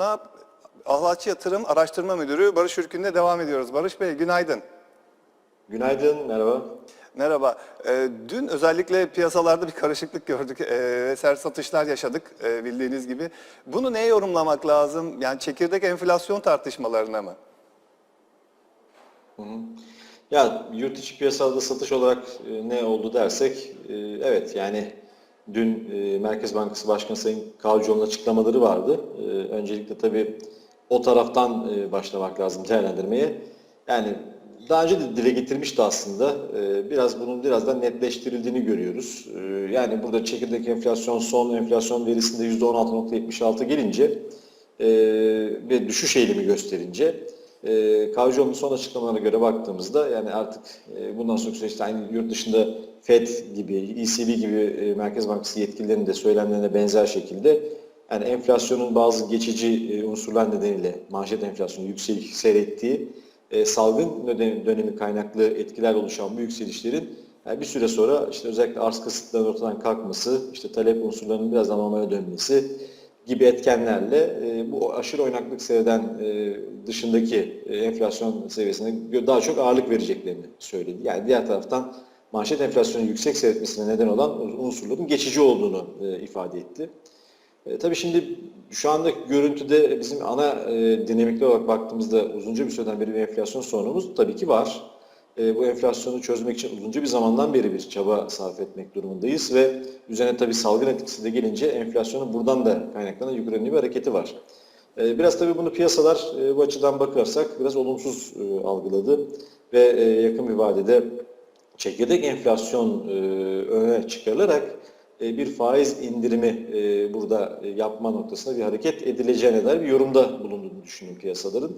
sonra Ahlatçı Yatırım Araştırma Müdürü Barış Ürkün'le devam ediyoruz. Barış Bey günaydın. Günaydın, merhaba. Merhaba. Ee, dün özellikle piyasalarda bir karışıklık gördük. Ee, sert satışlar yaşadık e, bildiğiniz gibi. Bunu neye yorumlamak lazım? Yani çekirdek enflasyon tartışmalarına mı? Ya yurt içi piyasada satış olarak e, ne oldu dersek, e, evet yani dün e, Merkez Bankası Başkanı Sayın Kavcıoğlu'nun açıklamaları vardı. E, öncelikle tabii o taraftan e, başlamak lazım değerlendirmeye. Yani daha önce de dile getirmişti aslında. Biraz bunun biraz da netleştirildiğini görüyoruz. Yani burada çekirdek enflasyon son enflasyon verisinde %16.76 gelince ve düşüş eğilimi gösterince e, Kavcıoğlu'nun son açıklamalarına göre baktığımızda yani artık e, bundan sonra süreçte aynı yurt dışında FED gibi, ECB gibi e, Merkez Bankası yetkililerinin de söylemlerine benzer şekilde yani enflasyonun bazı geçici e, unsurlar nedeniyle manşet enflasyonu yüksek seyrettiği e, salgın dönemi, dönemi kaynaklı etkiler oluşan bu yükselişlerin yani bir süre sonra işte özellikle arz kısıtlarının ortadan kalkması, işte talep unsurlarının biraz normale dönmesi gibi etkenlerle e, bu aşırı oynaklık seyreden e, dışındaki e, enflasyon seviyesine daha çok ağırlık vereceklerini söyledi. Yani diğer taraftan manşet enflasyonun yüksek seyretmesine neden olan unsurların geçici olduğunu ifade etti. E, tabii şimdi şu andaki görüntüde bizim ana e, dinamikler olarak baktığımızda uzunca bir süreden beri bir enflasyon sorunumuz tabii ki var. E, bu enflasyonu çözmek için uzunca bir zamandan beri bir çaba sarf etmek durumundayız ve üzerine tabii salgın etkisi de gelince enflasyonun buradan da kaynaklanan yukarı bir hareketi var. E, biraz tabii bunu piyasalar e, bu açıdan bakarsak biraz olumsuz algıladı ve yakın bir vadede çekirdek enflasyon öne çıkarılarak bir faiz indirimi burada yapma noktasında bir hareket edileceğine dair bir yorumda bulunduğunu düşünüyorum piyasaların.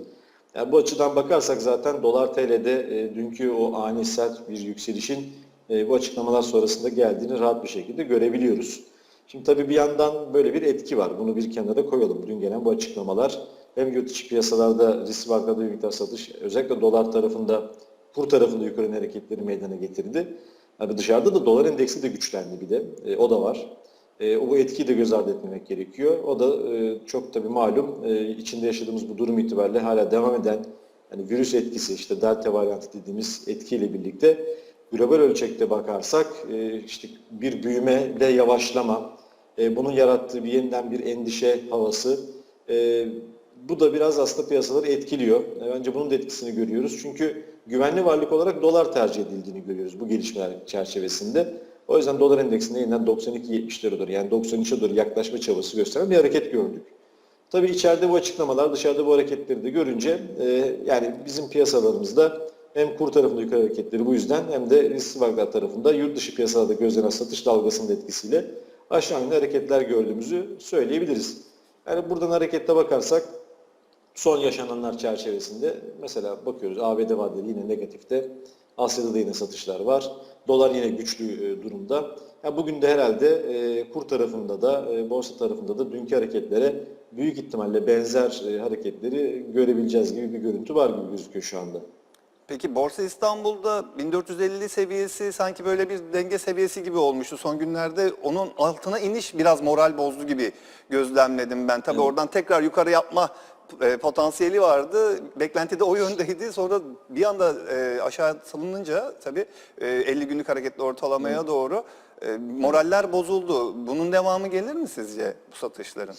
Yani bu açıdan bakarsak zaten dolar TL'de e, dünkü o ani sert bir yükselişin e, bu açıklamalar sonrasında geldiğini rahat bir şekilde görebiliyoruz. Şimdi tabii bir yandan böyle bir etki var. Bunu bir kenara koyalım. Dün gelen bu açıklamalar hem yurt içi piyasalarda risk bankada bir miktar satış, özellikle dolar tarafında, kur tarafında yukarı hareketleri meydana getirdi. Yani dışarıda da dolar endeksi de güçlendi bir de. E, o da var. E, o etkiyi de göz ardı etmemek gerekiyor. O da e, çok tabii malum e, içinde yaşadığımız bu durum itibariyle hala devam eden hani virüs etkisi işte delta varyantı dediğimiz etkiyle birlikte global ölçekte bakarsak e, işte bir büyüme ve yavaşlama e, bunun yarattığı bir yeniden bir endişe havası e, bu da biraz aslında piyasaları etkiliyor. E, Bence bunun da etkisini görüyoruz. Çünkü güvenli varlık olarak dolar tercih edildiğini görüyoruz bu gelişmeler çerçevesinde. O yüzden dolar endeksinde yeniden 92-70'lere doğru yani 93'e doğru yaklaşma çabası gösteren bir hareket gördük. Tabii içeride bu açıklamalar, dışarıda bu hareketleri de görünce e, yani bizim piyasalarımızda hem kur tarafında yukarı hareketleri bu yüzden hem de risk varlıklar tarafında yurt dışı piyasalarda gözlenen satış dalgasının etkisiyle aşağı yönlü hareketler gördüğümüzü söyleyebiliriz. Yani buradan harekette bakarsak son yaşananlar çerçevesinde mesela bakıyoruz ABD vadeleri yine negatifte. Asya'da da yine satışlar var. Dolar yine güçlü e, durumda. Ya bugün de herhalde e, kur tarafında da e, borsa tarafında da dünkü hareketlere büyük ihtimalle benzer hareketleri görebileceğiz gibi bir görüntü var gibi gözüküyor şu anda. Peki Borsa İstanbul'da 1450 seviyesi sanki böyle bir denge seviyesi gibi olmuştu son günlerde. Onun altına iniş biraz moral bozdu gibi gözlemledim ben. Tabii oradan tekrar yukarı yapma e, potansiyeli vardı. Beklenti de o yöndeydi. Sonra bir anda e, aşağı salınınca tabii e, 50 günlük hareketli ortalamaya doğru e, moraller bozuldu. Bunun devamı gelir mi sizce bu satışların?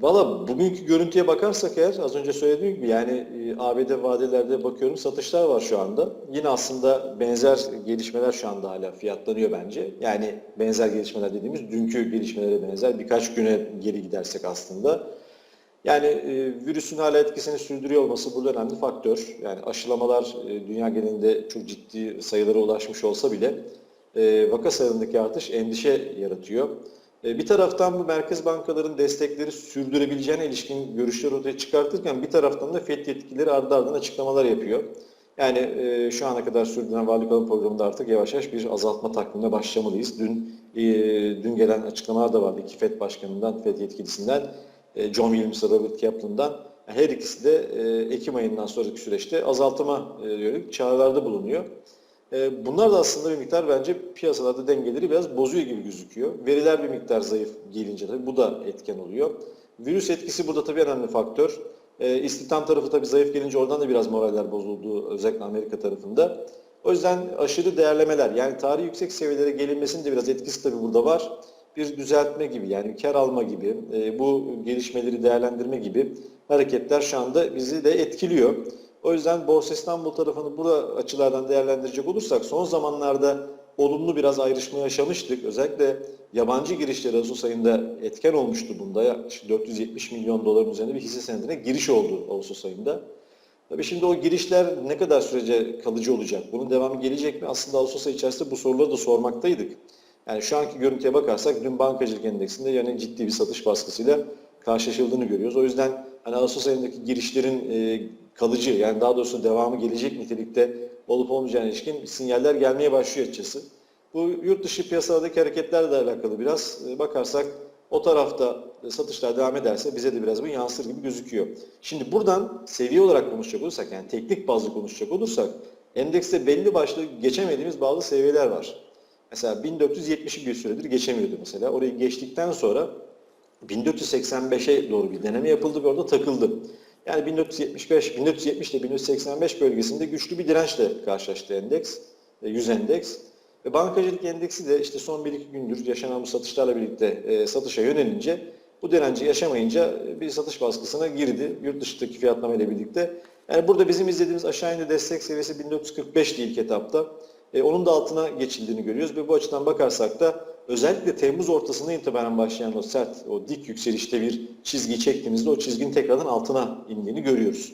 Valla bugünkü görüntüye bakarsak eğer az önce söylediğim gibi yani e, ABD vadelerde bakıyorum satışlar var şu anda. Yine aslında benzer gelişmeler şu anda hala fiyatlanıyor bence. Yani benzer gelişmeler dediğimiz dünkü gelişmelere benzer birkaç güne geri gidersek aslında. Yani e, virüsün hala etkisini sürdürüyor olması burada önemli faktör. Yani aşılamalar e, dünya genelinde çok ciddi sayılara ulaşmış olsa bile e, vaka sayılarındaki artış endişe yaratıyor. E, bir taraftan bu merkez bankaların destekleri sürdürebileceğine ilişkin görüşler ortaya çıkartırken bir taraftan da FED yetkilileri ardı ardına açıklamalar yapıyor. Yani e, şu ana kadar sürdüren varlık alım programında artık yavaş yavaş bir azaltma takvimine başlamalıyız. Dün e, dün gelen açıklamalar da vardı iki FED başkanından, FED yetkilisinden, John Williams'a Robert Kaplan'dan. Her ikisi de e, Ekim ayından sonraki süreçte azaltıma e, yönelik çağrılarda bulunuyor. E, Bunlar da aslında bir miktar bence piyasalarda dengeleri biraz bozuyor gibi gözüküyor. Veriler bir miktar zayıf gelince tabii bu da etken oluyor. Virüs etkisi burada tabii önemli faktör. E, tarafı tabii zayıf gelince oradan da biraz moraller bozuldu özellikle Amerika tarafında. O yüzden aşırı değerlemeler yani tarihi yüksek seviyelere gelinmesinin de biraz etkisi tabii burada var. Bir düzeltme gibi yani kar alma gibi e, bu gelişmeleri değerlendirme gibi hareketler şu anda bizi de etkiliyor. O yüzden Borsa İstanbul tarafını bu açılardan değerlendirecek olursak son zamanlarda olumlu biraz ayrışma yaşamıştık. Özellikle yabancı girişleri Ağustos ayında etken olmuştu bunda. Yaklaşık 470 milyon doların üzerinde bir hisse senedine giriş oldu Ağustos ayında. Tabii şimdi o girişler ne kadar sürece kalıcı olacak? Bunun devamı gelecek mi? Aslında Ağustos ayı içerisinde bu soruları da sormaktaydık. Yani şu anki görüntüye bakarsak dün bankacılık endeksinde yani ciddi bir satış baskısıyla karşılaşıldığını görüyoruz. O yüzden hani Ağustos ayındaki girişlerin e, kalıcı yani daha doğrusu devamı gelecek nitelikte olup olmayacağına ilişkin sinyaller gelmeye başlıyor açıkçası. Bu yurt dışı piyasalardaki hareketlerle alakalı biraz e, bakarsak o tarafta satışlar devam ederse bize de biraz bu yansır gibi gözüküyor. Şimdi buradan seviye olarak konuşacak olursak yani teknik bazlı konuşacak olursak endekste belli başlı geçemediğimiz bazı seviyeler var. Mesela 1470'i bir süredir geçemiyordu mesela. Orayı geçtikten sonra 1485'e doğru bir deneme yapıldı ve orada takıldı. Yani 1475, 1470 ile 1485 bölgesinde güçlü bir dirençle karşılaştı endeks, e, 100 endeks. Ve bankacılık endeksi de işte son 1-2 gündür yaşanan bu satışlarla birlikte e, satışa yönelince bu direnci yaşamayınca e, bir satış baskısına girdi yurt dışındaki fiyatlama ile birlikte. Yani burada bizim izlediğimiz aşağı yönlü destek seviyesi 1445 ilk etapta. E, onun da altına geçildiğini görüyoruz ve bu açıdan bakarsak da özellikle Temmuz ortasına itibaren başlayan o sert, o dik yükselişte bir çizgi çektiğimizde o çizginin tekrardan altına indiğini görüyoruz.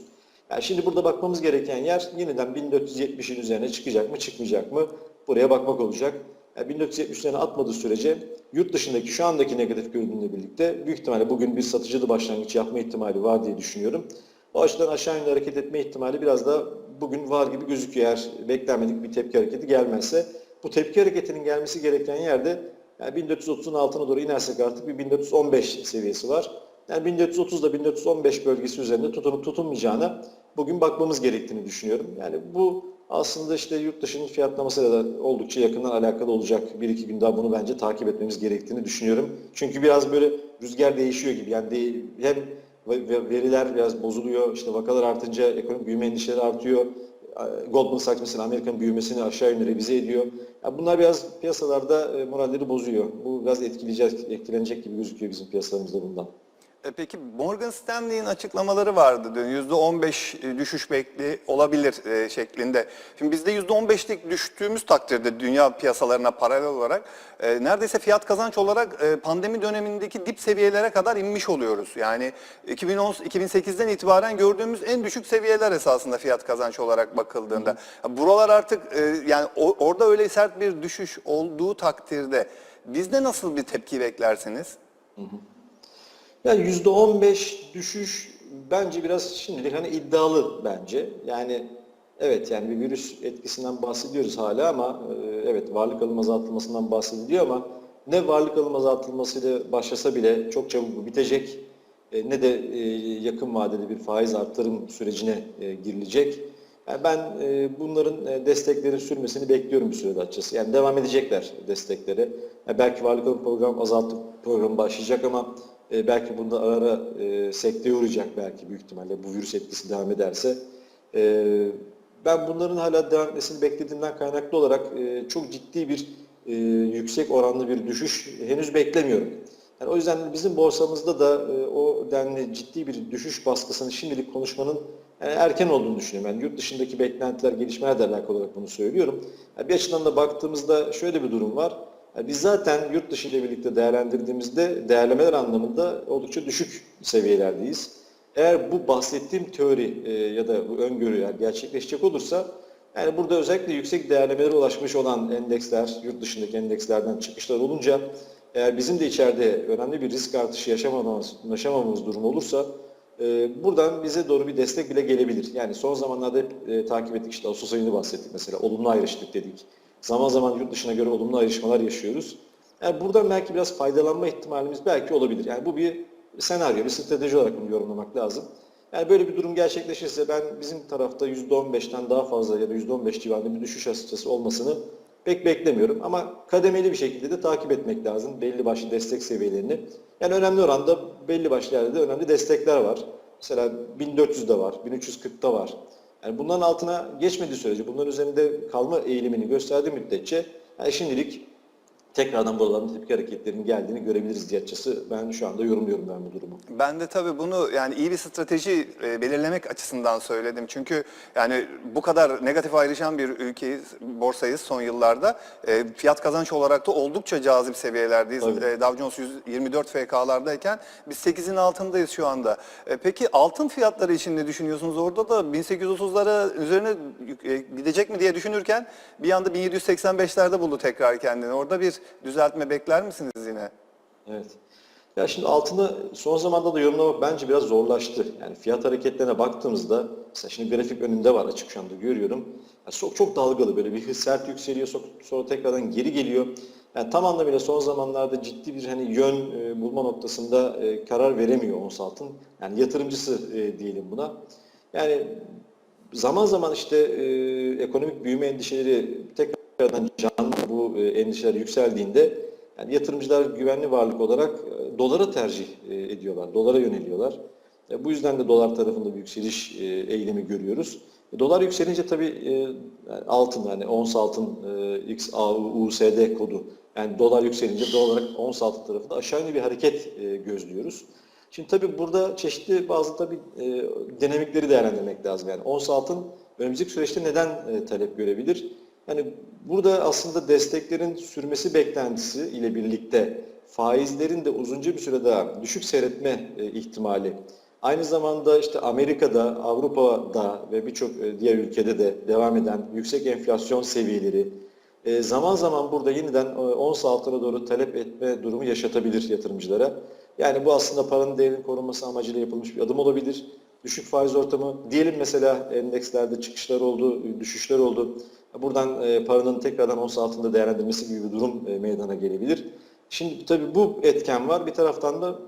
Yani şimdi burada bakmamız gereken yer yeniden 1470'in üzerine çıkacak mı çıkmayacak mı buraya bakmak olacak. Yani 1470'lerini atmadığı sürece yurt dışındaki şu andaki negatif görünümle birlikte büyük ihtimalle bugün bir satıcılı başlangıç yapma ihtimali var diye düşünüyorum. O açıdan aşağı yönlü hareket etme ihtimali biraz da bugün var gibi gözüküyor eğer beklenmedik bir tepki hareketi gelmezse. Bu tepki hareketinin gelmesi gereken yerde yani 1430'un altına doğru inersek artık bir 1415 seviyesi var. Yani 1430 ile 1415 bölgesi üzerinde tutunup tutunmayacağına bugün bakmamız gerektiğini düşünüyorum. Yani bu aslında işte yurt dışının fiyatlamasıyla da oldukça yakından alakalı olacak. Bir iki gün daha bunu bence takip etmemiz gerektiğini düşünüyorum. Çünkü biraz böyle rüzgar değişiyor gibi. Yani hem veriler biraz bozuluyor, işte vakalar artınca ekonomik büyüme endişeleri artıyor. Goldman Sachs mesela Amerika'nın büyümesini aşağı yönlü revize ediyor. Yani bunlar biraz piyasalarda e, moralleri bozuyor. Bu biraz etkileyecek, etkilenecek gibi gözüküyor bizim piyasalarımızda bundan. E peki Morgan Stanley'in açıklamaları vardı dün %15 düşüş bekli olabilir e, şeklinde. Şimdi bizde %15'lik düştüğümüz takdirde dünya piyasalarına paralel olarak e, neredeyse fiyat kazanç olarak e, pandemi dönemindeki dip seviyelere kadar inmiş oluyoruz. Yani 2010 2008'den itibaren gördüğümüz en düşük seviyeler esasında fiyat kazanç olarak bakıldığında. Buralar artık e, yani o- orada öyle sert bir düşüş olduğu takdirde bizde nasıl bir tepki beklersiniz? Yani %15 düşüş bence biraz şimdilik hani iddialı bence. Yani evet yani bir virüs etkisinden bahsediyoruz hala ama e, evet varlık alım azaltılmasından bahsediliyor ama ne varlık alım azaltılmasıyla başlasa bile çok çabuk bu bitecek e, ne de e, yakın vadede bir faiz artırım sürecine girilecek. Yani ben bunların desteklerin sürmesini bekliyorum bir sürede açıkçası. Yani devam edecekler destekleri. Yani belki varlık alım programı azaltım programı başlayacak ama e, belki bunda ara ara e, sekteye uğrayacak belki büyük ihtimalle bu virüs etkisi devam ederse. E, ben bunların hala devam etmesini beklediğimden kaynaklı olarak e, çok ciddi bir e, yüksek oranlı bir düşüş henüz beklemiyorum. Yani o yüzden bizim borsamızda da e, o denli ciddi bir düşüş baskısını şimdilik konuşmanın yani erken olduğunu düşünüyorum. Yani yurt dışındaki beklentiler, gelişmelerle alakalı olarak bunu söylüyorum. Yani bir açıdan da baktığımızda şöyle bir durum var. Biz zaten yurt dışı ile birlikte değerlendirdiğimizde değerlemeler anlamında oldukça düşük seviyelerdeyiz. Eğer bu bahsettiğim teori e, ya da bu öngörü gerçekleşecek olursa yani burada özellikle yüksek değerlemelere ulaşmış olan endeksler, yurt dışındaki endekslerden çıkışlar olunca eğer bizim de içeride önemli bir risk artışı yaşamamamız, yaşamamamız durum olursa e, buradan bize doğru bir destek bile gelebilir. Yani son zamanlarda hep e, takip ettik işte Ağustos ayını bahsettik mesela olumlu ayrıştık dedik. Zaman zaman yurt dışına göre olumlu ayrışmalar yaşıyoruz. Yani buradan belki biraz faydalanma ihtimalimiz belki olabilir. Yani bu bir senaryo, bir strateji olarak bunu yorumlamak lazım. Yani böyle bir durum gerçekleşirse ben bizim tarafta %15'ten daha fazla ya da %15 civarında bir düşüş açıkçası olmasını pek beklemiyorum. Ama kademeli bir şekilde de takip etmek lazım belli başlı destek seviyelerini. Yani önemli oranda belli başlı yerde de önemli destekler var. Mesela 1400'de var, 1340'da var. Yani bunların altına geçmediği sürece, bunların üzerinde kalma eğilimini gösterdiği müddetçe yani şimdilik tekrardan buraların tepki hareketlerinin geldiğini görebiliriz diye açısı ben şu anda yorumluyorum ben bu durumu. Ben de tabii bunu yani iyi bir strateji e, belirlemek açısından söyledim. Çünkü yani bu kadar negatif ayrışan bir ülkeyiz, borsayız son yıllarda. E, fiyat kazanç olarak da oldukça cazip seviyelerdeyiz. Tabii. E, Dow Jones 124 FK'lardayken biz 8'in altındayız şu anda. Peki altın fiyatları için ne düşünüyorsunuz? Orada da 1830'lara üzerine gidecek mi diye düşünürken bir anda 1785'lerde buldu tekrar kendini. Orada bir düzeltme bekler misiniz yine? Evet. Ya şimdi altını son zamanda da yorumlamak bence biraz zorlaştı. Yani fiyat hareketlerine baktığımızda mesela şimdi grafik önümde var açık şu anda görüyorum. Yani çok çok dalgalı böyle bir hız sert yükseliyor so- sonra tekrardan geri geliyor. Yani tam anlamıyla son zamanlarda ciddi bir hani yön e, bulma noktasında e, karar veremiyor ons altın. Yani yatırımcısı e, diyelim buna. Yani zaman zaman işte e, ekonomik büyüme endişeleri tekrardan canlı bu e, endişeler yükseldiğinde yani yatırımcılar güvenli varlık olarak e, dolara tercih e, ediyorlar, dolara yöneliyorlar. Bu yüzden de dolar tarafında bir yükseliş eğilimi görüyoruz. Dolar yükselince tabii altın yani ons altın XAUUSD kodu yani dolar yükselince doğal olarak ons altın tarafında aşağı yönlü bir hareket gözlüyoruz. Şimdi tabii burada çeşitli bazı tabii dinamikleri değerlendirmek lazım. Yani ons altın önümüzdeki süreçte neden talep görebilir? Yani burada aslında desteklerin sürmesi beklentisi ile birlikte faizlerin de uzunca bir süre daha düşük seyretme e, ihtimali. Aynı zamanda işte Amerika'da, Avrupa'da ve birçok e, diğer ülkede de devam eden yüksek enflasyon seviyeleri e, zaman zaman burada yeniden ons altına doğru talep etme durumu yaşatabilir yatırımcılara. Yani bu aslında paranın değerinin korunması amacıyla yapılmış bir adım olabilir. Düşük faiz ortamı, diyelim mesela endekslerde çıkışlar oldu, düşüşler oldu. Buradan e, paranın tekrardan ons altında değerlendirmesi gibi bir durum e, meydana gelebilir. Şimdi tabii bu etken var. Bir taraftan da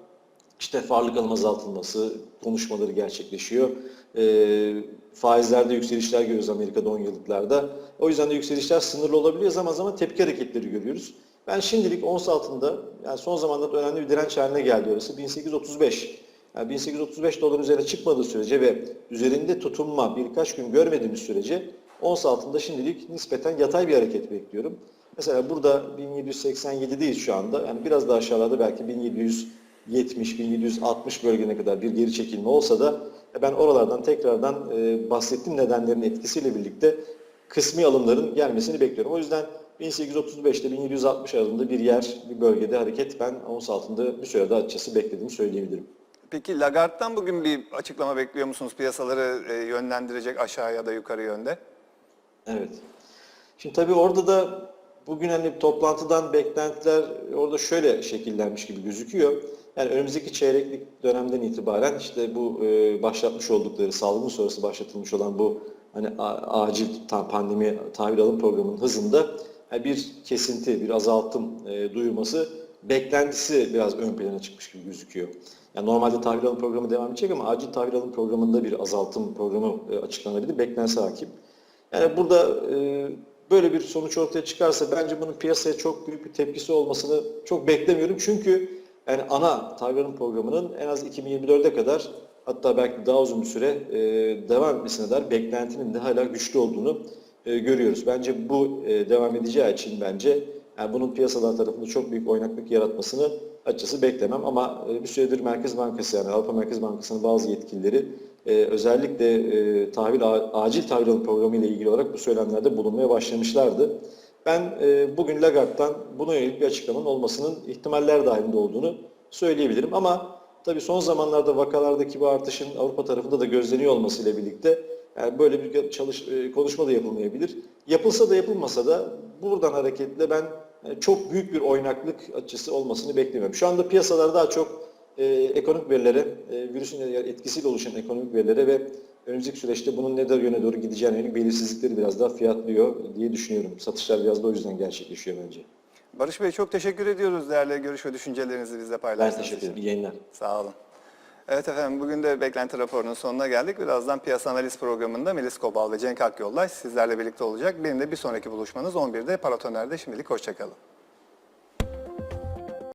işte farlık alım azaltılması konuşmaları gerçekleşiyor. E, faizlerde yükselişler görüyoruz Amerika'da 10 yıllıklarda. O yüzden de yükselişler sınırlı olabiliyor. Zaman zaman tepki hareketleri görüyoruz. Ben şimdilik ons altında yani son zamanlarda önemli bir direnç haline geldi orası 1835. Yani 1835 doların üzerine çıkmadığı sürece ve üzerinde tutunma birkaç gün görmediğimiz sürece ons altında şimdilik nispeten yatay bir hareket bekliyorum. Mesela burada 1787'deyiz şu anda. Yani biraz daha aşağılarda belki 1770, 1760 bölgene kadar bir geri çekilme olsa da e, ben oralardan tekrardan e, bahsettiğim nedenlerin etkisiyle birlikte kısmi alımların gelmesini bekliyorum. O yüzden 1835 ile 1760 arasında bir yer, bir bölgede hareket ben ons altında bir süre daha açıkçası beklediğimi söyleyebilirim. Peki Lagarde'dan bugün bir açıklama bekliyor musunuz piyasaları e, yönlendirecek aşağı ya da yukarı yönde? Evet. Şimdi tabii orada da bugün hani toplantıdan beklentiler orada şöyle şekillenmiş gibi gözüküyor. Yani önümüzdeki çeyreklik dönemden itibaren işte bu e, başlatmış oldukları salgın sonrası başlatılmış olan bu hani acil pandemi tahvil alım programının hızında yani bir kesinti, bir azaltım e, duyulması beklentisi biraz ön plana çıkmış gibi gözüküyor. Yani normalde tahvil alım programı devam edecek ama acil tahvil alım programında bir azaltım programı e, açıklanabilir. Beklentisi hakim. Yani burada e, böyle bir sonuç ortaya çıkarsa bence bunun piyasaya çok büyük bir tepkisi olmasını çok beklemiyorum. Çünkü yani ana tahvil programının en az 2024'e kadar hatta belki daha uzun bir süre e, devam etmesine dair beklentinin de hala güçlü olduğunu görüyoruz. Bence bu devam edeceği için bence yani bunun piyasalar tarafında çok büyük oynaklık yaratmasını açıkçası beklemem ama e, bir süredir Merkez Bankası yani Avrupa Merkez Bankası'nın bazı yetkilileri e, özellikle e, tahvil acil tahvil alım programı ile ilgili olarak bu söylemlerde bulunmaya başlamışlardı. Ben e, bugün Lagarde'dan buna yönelik bir açıklamanın olmasının ihtimaller dahilinde olduğunu söyleyebilirim ama tabii son zamanlarda vakalardaki bu artışın Avrupa tarafında da gözleniyor olmasıyla birlikte yani böyle bir çalış, konuşma da yapılmayabilir. Yapılsa da yapılmasa da buradan hareketle ben çok büyük bir oynaklık açısı olmasını beklemiyorum. Şu anda piyasalar daha çok e, ekonomik verilere, e, virüsün etkisiyle oluşan ekonomik verilere ve önümüzdeki süreçte bunun ne yöne doğru gideceğine yönelik belirsizlikleri biraz daha fiyatlıyor diye düşünüyorum. Satışlar biraz da o yüzden gerçekleşiyor bence. Barış Bey çok teşekkür ediyoruz değerli görüş ve düşüncelerinizi bizle Ben paylaştığınız teşekkür için. ederim. İyi yayınlar. Sağ olun. Evet efendim bugün de beklenti raporunun sonuna geldik. Birazdan piyasa analiz programında Melis Kobal ve Cenk Akyoldaş sizlerle birlikte olacak. Benim de bir sonraki buluşmanız 11'de Paratoner'de. Şimdilik hoşçakalın.